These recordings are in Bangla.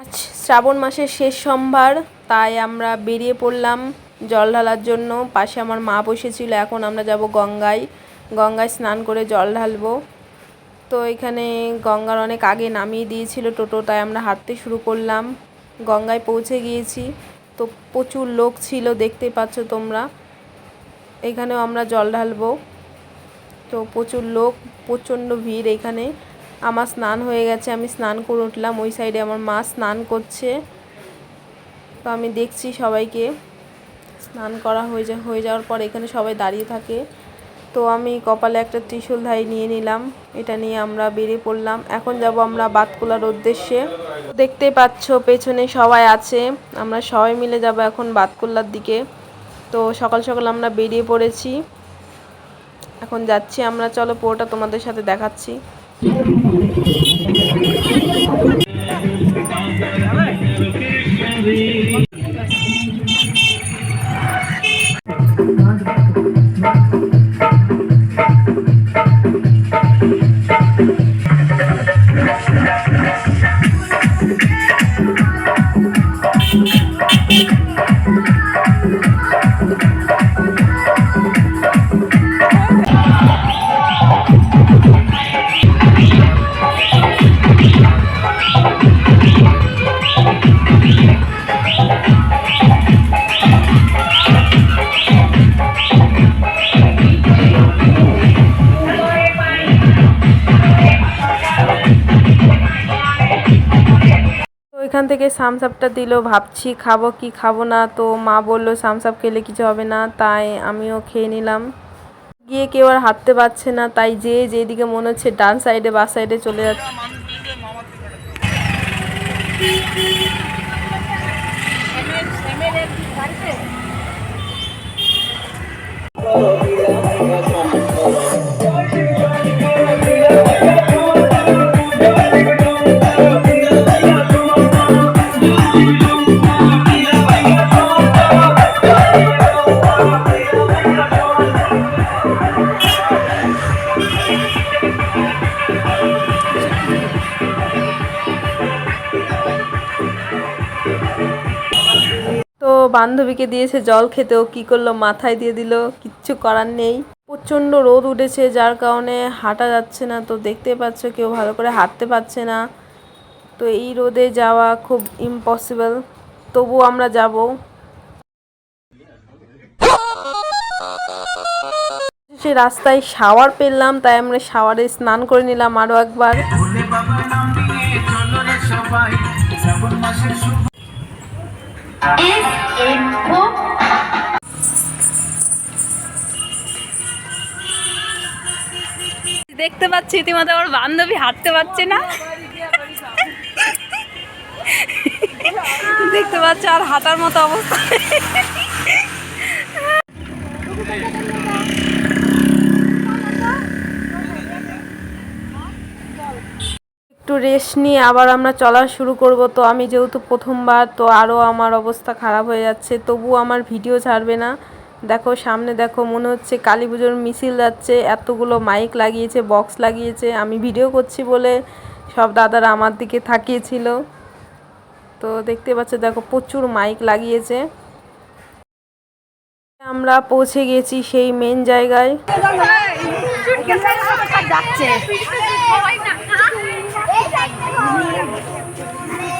আজ শ্রাবণ মাসের শেষ সোমবার, তাই আমরা বেরিয়ে পড়লাম জল ঢালার জন্য। পাশে আমার মা বসেছিল, এখন আমরা যাব গঙ্গায়। গঙ্গায় স্নান করে জল ঢালবো। তো এখানে গঙ্গার অনেক আগে নামিয়ে দিয়েছিল টোটো, তাই আমরা হাঁটতে শুরু করলাম। গঙ্গায় পৌঁছে গিয়েছি। তো প্রচুর লোক ছিল, দেখতে পাচ্ছ তোমরা। এখানেও আমরা জল ঢালবো। তো প্রচুর লোক, প্রচণ্ড ভিড় এখানে। আমার স্নান হয়ে গেছে, আমি স্নান করে উঠলাম। ওই সাইডে আমার মা স্নান করছে। তো আমি দেখছি সবাইকে। স্নান করা হয়ে যা, হয়ে যাওয়ার পর এখানে সবাই দাঁড়িয়ে থাকে। তো আমি কপালে একটা ত্রিশূল ধাই নিয়ে নিলাম। এটা নিয়ে আমরা বেরিয়ে পড়লাম। এখন যাব আমরা বাতকুলার উদ্দেশ্যে। দেখতে পাচ্ছ, পেছনে সবাই আছে। আমরা সবাই মিলে যাব এখন বাতকুল্লার দিকে। তো সকাল সকাল আমরা বেরিয়ে পড়েছি। এখন যাচ্ছি আমরা। চলো পুরোটা তোমাদের সাথে দেখাচ্ছি। তো এখান থেকে সামসাপটা দিল, ভাবছি খাব কি খাব না, তো মা বলল সামসাপ খেলে কিছু হবে না, তাই আমিও খেয়ে নিলাম। গিয়ে কেউ আর হাঁটতে পারছে না, তাই যে যেদিকে মনে হচ্ছে ডান সাইডে বা সাইডে চলে যাচ্ছে। বান্ধবীকে দিয়েছে জল খেতেও কি করল? মাথায় দিয়ে দিল, কিচ্ছু করার নেই। প্রচণ্ড রোদ উঠেছে, যার কারণে হাঁটা যাচ্ছে না। তো দেখতে পাচ্ছ, কেউ ভালো করে হাঁটতে পারছে না। তো এই রোদে যাওয়া খুব ইম্পসিবল তবু আমরা যাব। সে রাস্তায় শাওয়ার পেলাম, তাই আমরা শাওয়ারে স্নান করে নিলাম আরও একবার। দেখতে পাচ্ছি ইতিমধ্যে আমার বান্ধবী হাঁটতে পারছে না। দেখতে পাচ্ছ আর হাঁটার মতো অবস্থা। একটু রেস্ট নিয়ে আবার আমরা চলা শুরু করব তো আমি যেহেতু প্রথমবার তো আরও আমার অবস্থা খারাপ হয়ে যাচ্ছে তবুও আমার ভিডিও ছাড়বে না দেখো সামনে দেখো মনে হচ্ছে কালী পুজোর মিছিল যাচ্ছে এতগুলো মাইক লাগিয়েছে বক্স লাগিয়েছে আমি ভিডিও করছি বলে সব দাদারা আমার দিকে থাকিয়েছিল তো দেখতে পাচ্ছ দেখো প্রচুর মাইক লাগিয়েছে আমরা পৌঁছে গেছি সেই মেন জায়গায়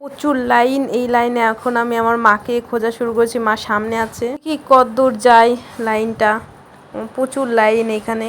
প্রচুর লাইন, এই লাইনে এখন আমি আমার মাকে খোঁজা শুরু করেছি, মা সামনে আছে। কি কদ্দূর যায় লাইনটা। প্রচুর লাইন এখানে।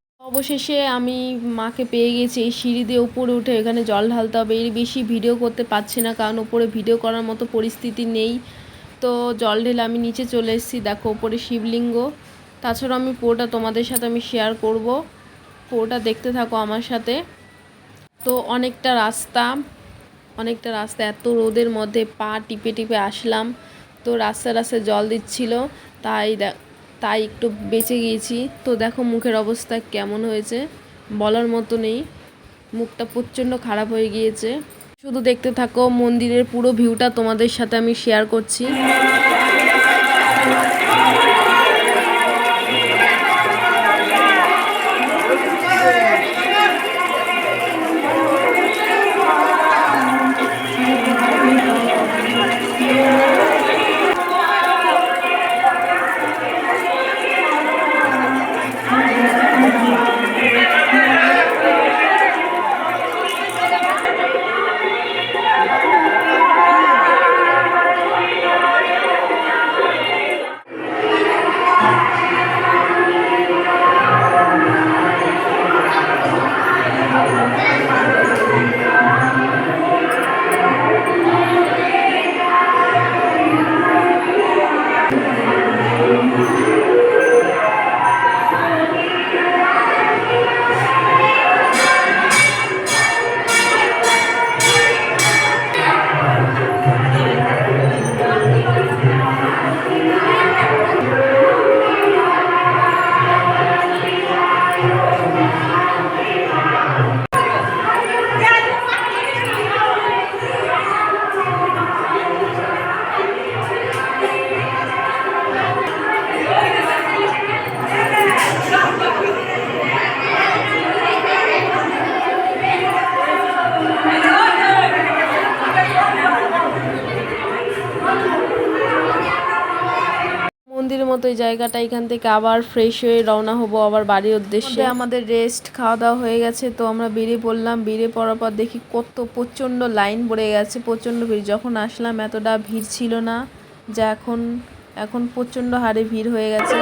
অবশেষে আমি মাকে পেয়ে গেছি, এই সিঁড়ি দিয়ে উপরে উঠে এখানে জল ঢালতে হবে। এর বেশি ভিডিও করতে পারছি না, কারণ উপরে ভিডিও করার মতো পরিস্থিতি নেই। তো জল ঢেলে আমি নিচে চলে এসেছি, দেখো উপরে শিবলিঙ্গ। তাছাড়া আমি পুরোটা তোমাদের সাথে আমি শেয়ার করব। পুরোটা দেখতে থাকো আমার সাথে। তো অনেকটা রাস্তা অনেকটা রাস্তা, এত রোদের মধ্যে পা টিপে টিপে আসলাম। তো রাস্তায় রাস্তায় জল দিচ্ছিল, তাই তাই একটু বেঁচে গিয়েছি। তো দেখো মুখের অবস্থা কেমন হয়েছে, বলার মতো নেই। মুখটা প্রচণ্ড খারাপ হয়ে গিয়েছে। শুধু দেখতে থাকো, মন্দিরের পুরো ভিউটা তোমাদের সাথে আমি শেয়ার করছি। মতো এই জায়গাটা এখান থেকে আবার ফ্রেশ হয়ে রওনা হব আবার বাড়ির উদ্দেশ্যে। আমাদের রেস্ট খাওয়া দাওয়া হয়ে গেছে তো আমরা বেরিয়ে পড়লাম। বেরিয়ে পড়ার পর দেখি কত প্রচণ্ড লাইন পড়ে গেছে প্রচণ্ড ভিড়। যখন আসলাম এতটা ভিড় ছিল না যা এখন এখন প্রচণ্ড হারে ভিড় হয়ে গেছে।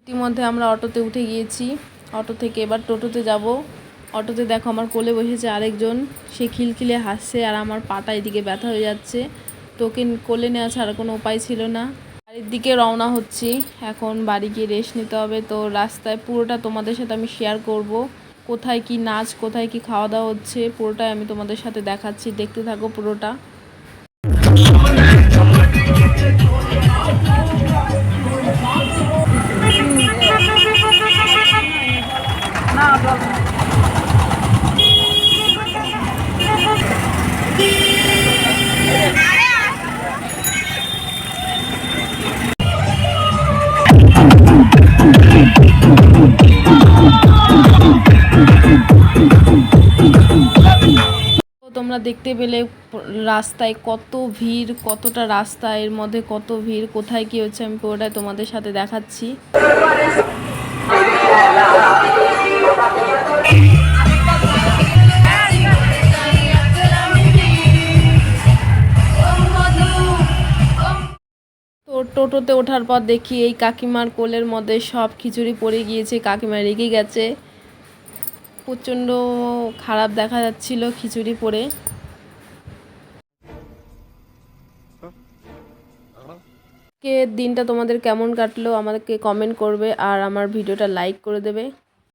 ইতিমধ্যে আমরা অটোতে উঠে গিয়েছি। অটো থেকে এবার টোটোতে যাব। অটোতে দেখো আমার কোলে বসেছে আরেকজন। সে খিলখিলে হাসছে আর আমার পাটা এদিকে ব্যথা হয়ে যাচ্ছে। তোকে কোলে নেওয়া ছাড়া কোনো উপায় ছিল না। বাড়ির দিকে রওনা হচ্ছি। এখন বাড়ি গিয়ে রেস্ট নিতে হবে। তো রাস্তায় পুরোটা তোমাদের সাথে আমি শেয়ার করব। কোথায় কি নাচ, কোথায় কি খাওয়া দাওয়া হচ্ছে, পুরোটাই আমি তোমাদের সাথে দেখাচ্ছি। দেখতে থাকো পুরোটা। তোমরা দেখতে পেলে রাস্তায় কত ভিড়, কতটা রাস্তা, এর মধ্যে কত ভিড়, কোথায় কী হচ্ছে আমি পুরোটাই তোমাদের সাথে দেখাচ্ছি। টোটোতে ওঠার পর দেখি এই কাকিমার কোলের মধ্যে সব খিচুড়ি পড়ে গিয়েছে, কাকিমা রেগে গেছে। প্রচণ্ড খারাপ দেখা যাচ্ছিল খিচুড়ি পড়ে। কে দিনটা তোমাদের কেমন কাটলো আমাদেরকে কমেন্ট করবে আর আমার ভিডিওটা লাইক করে দেবে।